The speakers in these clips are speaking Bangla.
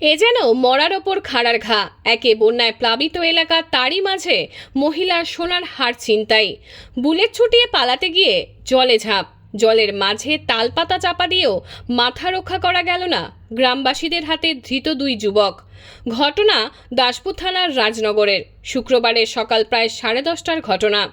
এ যেন মরার ওপর খাড়ার ঘা। একে বন্যায় প্লাবিত এলাকা তারই মাঝে মহিলার সোনার হার ছিনতাই। বুলেট ছুটিয়ে পালাতে গিয়ে জলে ঝাঁপ। জলের মাঝে তালপাতা চাপা দিয়েও মাথা রক্ষা করা গেল না গ্রামবাসীদের হাতে ধৃত দুই যুবক। ঘটনা দাসপুর থানার রাজনগরের। শুক্রবারের সকাল প্রায় সাড়ে দশটার ঘটনা।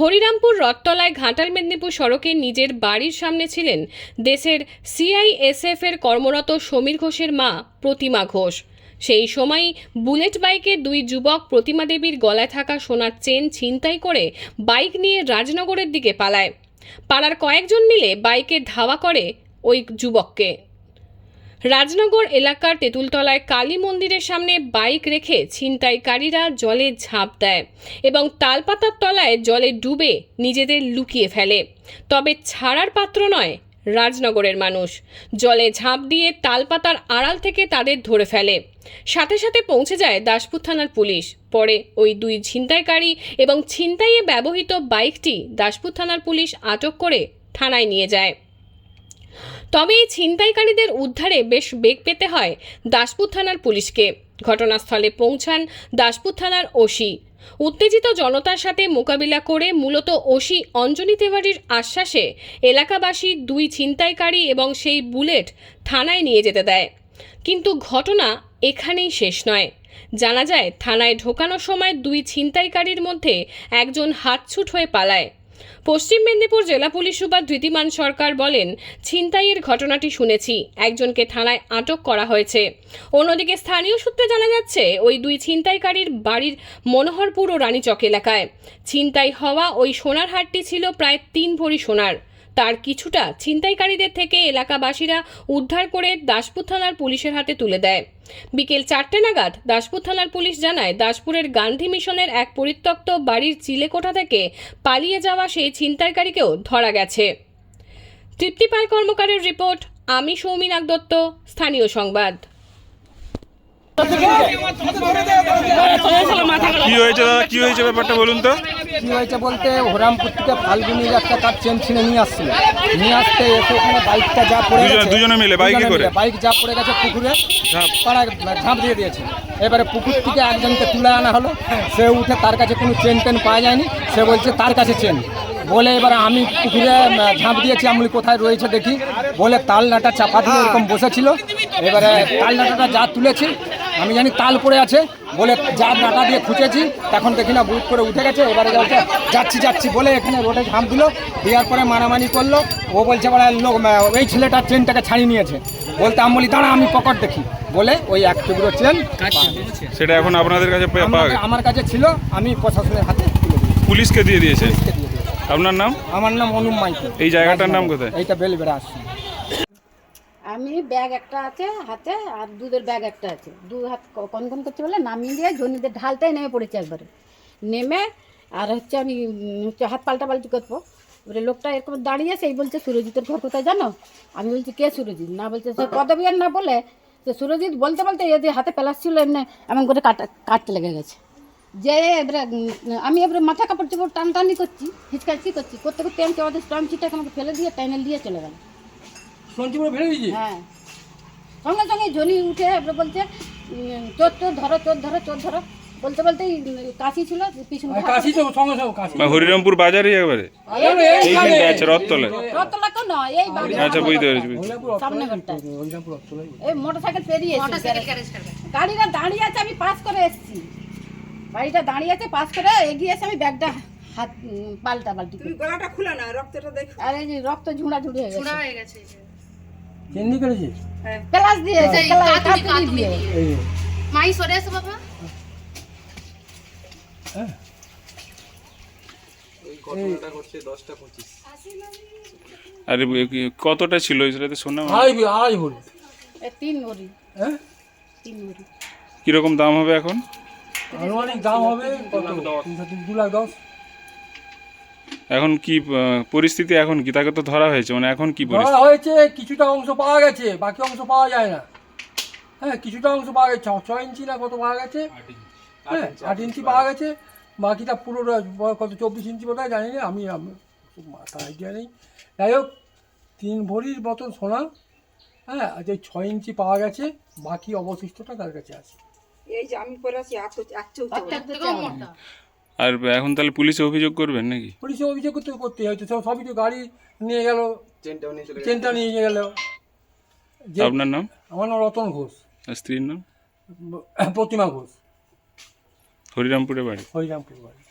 হরিরামপুর রথতলায় ঘাটাল মেদিনীপুর সড়কে নিজের বাড়ির সামনে ছিলেন দেশের সিআইএসএফ এর কর্মরত সমীর ঘোষের মা প্রতিমা ঘোষ। সেই সময় বুলেট বাইকে দুই যুবক প্রতিমা দেবীর গলায় থাকা সোনার চেন ছিনতাই করে বাইক নিয়ে রাজনগরের দিকে পালায়। পাড়ার কয়েকজন মিলে বাইকে ধাওয়া করে ওই যুবককে। রাজনগর এলাকার তেঁতুলতলায় কালী মন্দিরের সামনে বাইক রেখে ছিনতাইকারীরা জলে ঝাঁপ দেয় এবং তালপাতার তলায় জলে ডুবে নিজেদের লুকিয়ে ফেলে। তবে ছাড়ার পাত্র নয় রাজনগরের মানুষ। জলে ঝাঁপ দিয়ে তালপাতার আড়াল থেকে তাদের ধরে ফেলে। সাথে সাথে পৌঁছে যায় দাসপুর থানার পুলিশ। পরে ওই দুই ছিনতাইকারী এবং ছিনতাইয়ে ব্যবহৃত বাইকটি দাসপুর থানার পুলিশ আটক করে থানায় নিয়ে যায়। তবে এই ছিনতাইকারীদের উদ্ধারে বেশ বেগ পেতে হয় দাসপুর থানার পুলিশকে। ঘটনাস্থলে পৌঁছান দাসপুর থানার ওসি। উত্তেজিত জনতার সাথে মোকাবিলা করে মূলত ওসি অঞ্জলি তেওয়ারির আশ্বাসে এলাকাবাসী দুই ছিনতাইকারী এবং সেই বুলেট থানায় নিয়ে যেতে দেয়। কিন্তু ঘটনা এখানেই শেষ নয়। জানা যায়, থানায় ঢোকানোর সময় দুই ছিনতাইকারীর মধ্যে একজন হাতছুট হয়ে পালায়। পশ্চিম মেদিনীপুর জেলা পুলিশ সুপার ধৃতিমান সরকার বলেন, ছিনতাইয়ের ঘটনাটি শুনেছি, একজনকে থানায় আটক করা হয়েছে। অন্যদিকে স্থানীয় সূত্রে জানা যাচ্ছে, ওই দুই ছিনতাইকারীর বাড়ির মনোহরপুর ও রানীচক এলাকায়। ছিনতাই হওয়া ওই সোনার হাটটি ছিল প্রায় তিন ভরি সোনার। তার কিছুটা ছিনতাইকারীদের থেকে এলাকাবাসীরা উদ্ধার করে দাসপুর থানার পুলিশের হাতে তুলে দেয়। বিকেল চারটে নাগাদ দাসপুর থানার পুলিশ জানায়, দাসপুরের গান্ধী মিশনের এক পরিত্যক্ত বাড়ির চিলেকোঠা থেকে পালিয়ে যাওয়া সেই ছিনতাইকারীকেও ধরা গেছে। তৃপ্তিপাল কর্মকারের রিপোর্ট, আমি সৌমিনাক দত্ত, স্থানীয় সংবাদ। কি হয়েছে কি হয়েছে ব্যাপারটা বলুন তো? কি হয়েছে বলতে হরামপুর থেকে ফাল্গুনির একটা তার চেন ছিঁড়ে নিয়ে আসছিল। নিয়ে আসতে এসে ওখানে বাইকটা যা পড়ে গেছে দুজনে মিলে, বাইকে করে? বাইক যা পড়ে গেছে পুকুরে ঝাঁপ। ঝাঁপ দিয়ে দিয়েছে। এবারে পুকুর থেকে একজনকে তুলে আনা হলো। সে উঠে তার কাছে কোনো চেন টেন পাওয়া যায়নি। সে বলছে তার কাছে চেন বলে এবারে আমি পুকুরে ঝাঁপ দিয়েছি আমি কোথায় রয়েছে দেখি। বলে তাল নাটা চাপা দিয়ে এরকম বসেছিল। এবারে তাল নাটাটা যা তুলেছি আমি জানি তাল পড়ে আছে বলে যা নাটা দিয়ে খুঁজেছি তখন দেখি না বুট করে উঠে গেছে এবারে বলছে যাচ্ছি যাচ্ছি বলে এখানে রোডে ঝাঁপ দিল দেওয়ার পরে মারামারি করল ও বলছে বলে লোক ওই ছেলেটার ট্রেনটাকে ছাড়িয়ে নিয়েছে। বলতে আমি বলি দাঁড়া আমি পকেট দেখি। বলে ওই এক টুকরো চেন সেটা। এখন আপনাদের কাছে আমার- কাছে ছিল আমি প্রশাসনের হাতে পুলিশকে দিয়ে দিয়েছে? দিয়েছি। আপনার নাম? আমার নাম অনুম মাইতি। এই জায়গাটার নাম কোথায়? এইটা বেলবেড়া আসছে। আমি ব্যাগ একটা আছে হাতে আর দুধের ব্যাগ একটা আছে। দু হাত ক- কন কন করছে বলে নামিয়ে দিয়ে জনিদের ঢালটাই নেমে পড়েছে একবারে। নেমে আর হচ্ছে আমি হচ্ছে হাত পাল্টা পাল্টি করব। এবারে লোকটা এরকম দাঁড়িয়ে সেই বলছে, সুরজিতের ঘর কোথায় জানো? আমি বলছি, কে সুরজিৎ? না বলছে, সে পদবিয়ার না বলে, সে সুরজিৎ বলতে বলতে এদের হাতে প্লাস ছিল, এমনি এমন করে কাটা, কাটতে লেগে গেছে। যে এবারে আমি এবারে মাথা কাপড় চোপড় টান টানি করছি, হিচকাচি করছি, করতে করতে আমি আমাদের স্ট্রং চিটাকে আমাকে ফেলে দিয়ে টাইনেল দিয়ে চলে গেল হ্যাঁ। সঙ্গে সঙ্গে জনি উঠে এবারে বলছে চোর চোর ধরো চোর ধরো চোর ধরো। বলতে বলতেই কাশি ছিল পিছনে কাশি তো সঙ্গে সঙ্গে কাশি। হরিরামপুর বাজারই একবারে? আছে নয় এই বাগান আচ্ছা বুঝতে পেরেছি। সামনে ঘরটা। এই মোটর সাইকেল পেরিয়ে গাড়িটা দাঁড়িয়ে আছে আমি পাস করে এসেছি। গাড়িটা দাঁড়িয়ে আছে পাস করে এগিয়ে এসে আমি ব্যাগটা হাত পাল্টা পাল্টি করি। গলাটা খোলা না রক্তটা দেখো। আর এই যে রক্ত ঝুড়া ঝুড়ি হয়ে গেছে। চিন্দি করেছিস প্লাস কাতুরি দিয়ে মাই সরে এসো বাবা। আরে কতটা ছিল? সেটাতে শোনা আড়াই বি- আড়াই ভরি এই তিন ভরি। হ্যাঁ? তিন ভরি। কীরকম দাম হবে এখন? আনুমানিক দাম হবে কত? দু লাখ দশ। এখন কি পরিস্থিতি এখন কি? তাকে তো ধরা হয়েছে মানে এখন কি ধরা হয়েছে কিছুটা অংশ পাওয়া গেছে বাকি অংশ পাওয়া যায় না। হ্যাঁ কিছুটা অংশ পাওয়া গেছে ছ- ইঞ্চি না কত পাওয়া গেছে? হ্যাঁ আট ইঞ্চি পাওয়া গেছে বাকিটা পুরো কত চব্বিশ ইঞ্চি বোধ হয় জানি না আমি মাথা আইডিয়া নেই। যাই হোক তিন ভরির মতন সোনা হ্যাঁ যে ছয় ইঞ্চি পাওয়া গেছে বাকি অবশিষ্টটা তার কাছে আছে। এই যে আমি পরে আছি এত এত চৌকো আর এখন তাহলে পুলিশে অভিযোগ করবেন নাকি? পুলিশে অভিযোগ করতে করতে হয়তো সব সবই তো গাড়ি নিয়ে গেল। চেনটা নিয়ে গেল। যে আপনার নাম? আমার নাম রতন ঘোষ। আর স্ত্রীর নাম? প্রতিমা ঘোষ। হরিরামপুরে বাড়ি। হরিরামপুর বাড়ি।